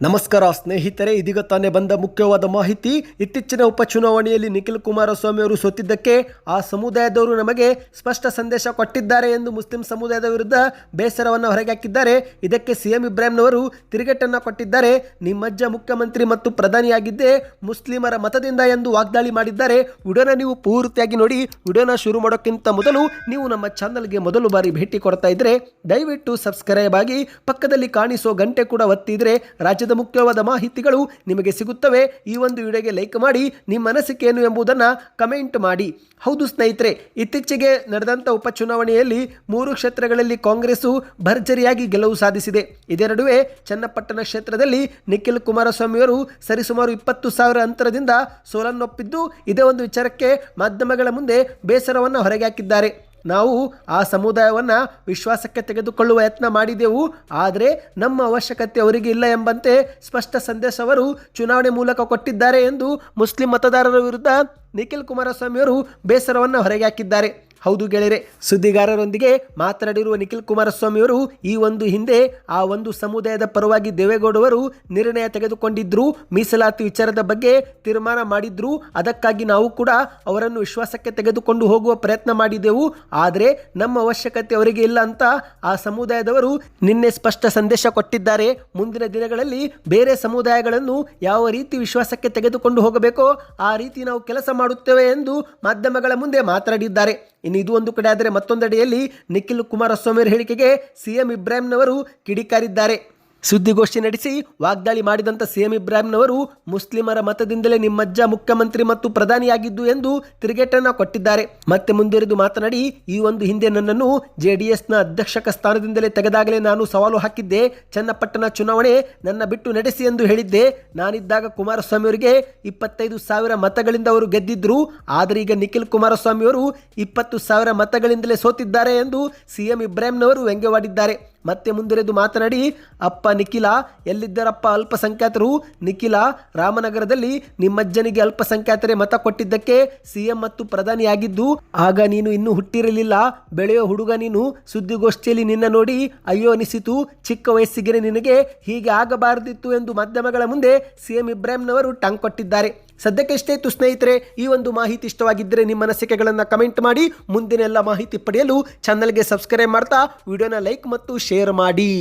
ನಮಸ್ಕಾರ, ಸ್ನೇಹಿತರೆ. ಇದೀಗ ತಾನೇ ಬಂದ ಮುಖ್ಯವಾದ ಮಾಹಿತಿ. ಇತ್ತೀಚಿನ ಉಪಚುನಾವಣೆಯಲ್ಲಿ ನಿಖಿಲ್ ಕುಮಾರಸ್ವಾಮಿ ಅವರು ಸೋತಿದ್ದಕ್ಕೆ ಆ ಸಮುದಾಯದವರು ನಮಗೆ ಸ್ಪಷ್ಟ ಸಂದೇಶ ಕೊಟ್ಟಿದ್ದಾರೆ ಎಂದು ಮುಸ್ಲಿಂ ಸಮುದಾಯದ ವಿರುದ್ಧ ಬೇಸರವನ್ನು ಹೊರಗೆ ಹಾಕಿದ್ದಾರೆ. ಇದಕ್ಕೆ ಸಿಎಂ ಇಬ್ರಾಹಿಂನವರು ತಿರುಗೇಟನ್ನು ಕೊಟ್ಟಿದ್ದಾರೆ. ನಿಮ್ಮಜ್ಜ ಮುಖ್ಯಮಂತ್ರಿ ಮತ್ತು ಪ್ರಧಾನಿಯಾಗಿದ್ದೇ ಮುಸ್ಲಿಮರ ಮತದಿಂದ ಎಂದು ವಾಗ್ದಾಳಿ ಮಾಡಿದ್ದಾರೆ. ವಿಡಿಯೋನ ನೀವು ಪೂರ್ತಿಯಾಗಿ ನೋಡಿ. ವಿಡಿಯೋನ ಶುರು ಮಾಡೋಕ್ಕಿಂತ ಮೊದಲು ನೀವು ನಮ್ಮ ಚಾನಲ್ಗೆ ಮೊದಲು ಬಾರಿ ಭೇಟಿ ಕೊಡ್ತಾ ಇದ್ರೆ ದಯವಿಟ್ಟು ಸಬ್ಸ್ಕ್ರೈಬ್ ಆಗಿ ಪಕ್ಕದಲ್ಲಿ ಕಾಣಿಸೋ ಗಂಟೆ ಕೂಡ ಒತ್ತಿದ್ರೆ ರಾಜ್ಯದ ಮುಖ್ಯವಾದ ಮಾಹಿತಿಗಳು ನಿಮಗೆ ಸಿಗುತ್ತವೆ. ಈ ಒಂದು ವಿಡಿಯೋಗೆ ಲೈಕ್ ಮಾಡಿ, ನಿಮ್ಮ ಏನು ಎಂಬುದನ್ನು ಕಮೆಂಟ್ ಮಾಡಿ. ಹೌದು ಸ್ನೇಹಿತರೆ, ಇತ್ತೀಚೆಗೆ ನಡೆದಂಥ ಉಪಚುನಾವಣೆಯಲ್ಲಿ ಮೂರು ಕ್ಷೇತ್ರಗಳಲ್ಲಿ ಕಾಂಗ್ರೆಸ್ಸು ಭರ್ಜರಿಯಾಗಿ ಗೆಲುವು ಸಾಧಿಸಿದೆ. ಇದೇ ನಡುವೆ ಚನ್ನಪಟ್ಟಣ ಕ್ಷೇತ್ರದಲ್ಲಿ ನಿಖಿಲ್ ಕುಮಾರಸ್ವಾಮಿಯವರು ಸರಿಸುಮಾರು ಇಪ್ಪತ್ತು ಸಾವಿರ ಅಂತರದಿಂದ ಸೋಲನ್ನೊಪ್ಪಿದ್ದು, ಇದೇ ಒಂದು ವಿಚಾರಕ್ಕೆ ಮಾಧ್ಯಮಗಳ ಮುಂದೆ ಬೇಸರವನ್ನು ಹೊರಗೆ ಹಾಕಿದ್ದಾರೆ. ನಾವು ಆ ಸಮುದಾಯವನ್ನು ವಿಶ್ವಾಸಕ್ಕೆ ತೆಗೆದುಕೊಳ್ಳುವ ಯತ್ನ ಮಾಡಿದೆವು. ಆದರೆ ನಮ್ಮ ಅವಶ್ಯಕತೆ ಅವರಿಗೆ ಇಲ್ಲ ಎಂಬಂತೆ ಸ್ಪಷ್ಟ ಸಂದೇಶ ಅವರು ಚುನಾವಣೆ ಮೂಲಕ ಕೊಟ್ಟಿದ್ದಾರೆ ಎಂದು ಮುಸ್ಲಿಂ ಮತದಾರರ ವಿರುದ್ಧ ನಿಖಿಲ್ ಕುಮಾರಸ್ವಾಮಿಯವರು ಬೇಸರವನ್ನು ಹೊರಗೆ ಹಾಕಿದ್ದಾರೆ. ಹೌದು ಗೆಳೆಯರೆ, ಸುದ್ದಿಗಾರರೊಂದಿಗೆ ಮಾತನಾಡಿರುವ ನಿಖಿಲ್ ಕುಮಾರಸ್ವಾಮಿಯವರು ಈ ಒಂದು ಹಿಂದೆ ಆ ಒಂದು ಸಮುದಾಯದ ಪರವಾಗಿ ದೇವೇಗೌಡವರು ನಿರ್ಣಯ ತೆಗೆದುಕೊಂಡಿದ್ರು, ಮೀಸಲಾತಿ ವಿಚಾರದ ಬಗ್ಗೆ ತೀರ್ಮಾನ ಮಾಡಿದ್ರು, ಅದಕ್ಕಾಗಿ ನಾವು ಕೂಡ ಅವರನ್ನು ವಿಶ್ವಾಸಕ್ಕೆ ತೆಗೆದುಕೊಂಡು ಹೋಗುವ ಪ್ರಯತ್ನ ಮಾಡಿದೆವು. ಆದರೆ ನಮ್ಮ ಅವಶ್ಯಕತೆ ಅವರಿಗೆ ಇಲ್ಲ ಅಂತ ಆ ಸಮುದಾಯದವರು ನಿನ್ನೆ ಸ್ಪಷ್ಟ ಸಂದೇಶ ಕೊಟ್ಟಿದ್ದಾರೆ. ಮುಂದಿನ ದಿನಗಳಲ್ಲಿ ಬೇರೆ ಸಮುದಾಯಗಳನ್ನು ಯಾವ ರೀತಿ ವಿಶ್ವಾಸಕ್ಕೆ ತೆಗೆದುಕೊಂಡು ಹೋಗಬೇಕೋ ಆ ರೀತಿ ನಾವು ಕೆಲಸ ಮಾಡುತ್ತೇವೆ ಎಂದು ಮಾಧ್ಯಮಗಳ ಮುಂದೆ ಮಾತನಾಡಿದ್ದಾರೆ. ಇನ್ನು ಇದು ಒಂದು ಕಡೆ ಆದರೆ ಮತ್ತೊಂದೆಡೆಯಲ್ಲಿ ನಿಖಿಲ್ ಕುಮಾರಸ್ವಾಮಿ ಅವರ ಹೇಳಿಕೆಗೆ ಸಿಎಂ ಇಬ್ರಾಹಿಂನವರು ಕಿಡಿಕಾರಿದ್ದಾರೆ. ಸುದ್ದಿಗೋಷ್ಠಿ ನಡೆಸಿ ವಾಗ್ದಾಳಿ ಮಾಡಿದಂಥ ಸಿಎಂ ಇಬ್ರಾಹಿಂನವರು ಮುಸ್ಲಿಮರ ಮತದಿಂದಲೇ ನಿಮ್ಮಜ್ಜ ಮುಖ್ಯಮಂತ್ರಿ ಮತ್ತು ಪ್ರಧಾನಿಯಾಗಿದ್ದು ಎಂದು ತಿರುಗೇಟನ್ನು ಕೊಟ್ಟಿದ್ದಾರೆ. ಮತ್ತೆ ಮುಂದುವರೆದು ಮಾತನಾಡಿ, ಈ ಒಂದು ಹಿಂದೆ ನನ್ನನ್ನು ಜೆಡಿಎಸ್ನ ಅಧ್ಯಕ್ಷಕ ಸ್ಥಾನದಿಂದಲೇ ತೆಗೆದಾಗಲೇ ನಾನು ಸವಾಲು ಹಾಕಿದ್ದೆ. ಚನ್ನಪಟ್ಟಣ ಚುನಾವಣೆ ನನ್ನ ಬಿಟ್ಟು ನಡೆಸಿ ಎಂದು ಹೇಳಿದ್ದೆ. ನಾನಿದ್ದಾಗ ಕುಮಾರಸ್ವಾಮಿಯವರಿಗೆ ಇಪ್ಪತ್ತೈದು ಸಾವಿರ ಮತಗಳಿಂದ ಅವರು ಗೆದ್ದಿದ್ರು. ಆದರೆ ಈಗ ನಿಖಿಲ್ ಕುಮಾರಸ್ವಾಮಿ ಅವರು ಇಪ್ಪತ್ತು ಸಾವಿರ ಮತಗಳಿಂದಲೇ ಸೋತಿದ್ದಾರೆ ಎಂದು ಸಿಎಂ ಇಬ್ರಾಹಿಂನವರು ವ್ಯಂಗ್ಯವಾಡಿದ್ದಾರೆ. ಮತ್ತೆ ಮುಂದುವರೆದು ಮಾತನಾಡಿ, ಅಪ್ಪ ನಿಖಿಲ, ಎಲ್ಲಿದ್ದರಪ್ಪ ಅಲ್ಪಸಂಖ್ಯಾತರು? ನಿಖಿಲ, ರಾಮನಗರದಲ್ಲಿ ನಿಮ್ಮಜ್ಜನಿಗೆ ಅಲ್ಪಸಂಖ್ಯಾತರೇ ಮತ ಕೊಟ್ಟಿದ್ದಕ್ಕೆ ಸಿಎಂ ಮತ್ತು ಪ್ರಧಾನಿಯಾಗಿದ್ದು, ಆಗ ನೀನು ಇನ್ನೂ ಹುಟ್ಟಿರಲಿಲ್ಲ. ಬೆಳೆಯೋ ಹುಡುಗ ನೀನು. ಸುದ್ದಿಗೋಷ್ಠಿಯಲ್ಲಿ ನಿನ್ನ ನೋಡಿ, ಅಯ್ಯೋ ಅನಿಸಿತು. ಚಿಕ್ಕ ವಯಸ್ಸಿಗೆ ನಿನಗೆ ಹೀಗೆ ಆಗಬಾರದಿತ್ತು ಎಂದು ಮಾಧ್ಯಮಗಳ ಮುಂದೆ ಸಿಎಂ ಇಬ್ರಾಹಿಂನವರು ಟಾಂಗ್ ಕೊಟ್ಟಿದ್ದಾರೆ. ಸದ್ಯಕ್ಕೆ ತು ಇತ್ತು ಸ್ನೇಹಿತರೆ, ಈ ಒಂದು ಮಾಹಿತಿ ಇಷ್ಟವಾಗಿದ್ದರೆ ನಿಮ್ಮ ಅನಿಸಿಕೆಗಳನ್ನು ಕಮೆಂಟ್ ಮಾಡಿ, ಮುಂದಿನ ಎಲ್ಲ ಮಾಹಿತಿ ಪಡೆಯಲು ಚಾನಲ್ಗೆ ಸಬ್ಸ್ಕ್ರೈಬ್ ಮಾಡ್ತಾ, ವಿಡಿಯೋನ ಲೈಕ್ ಮತ್ತು ಶೇರ್ ಮಾಡಿ.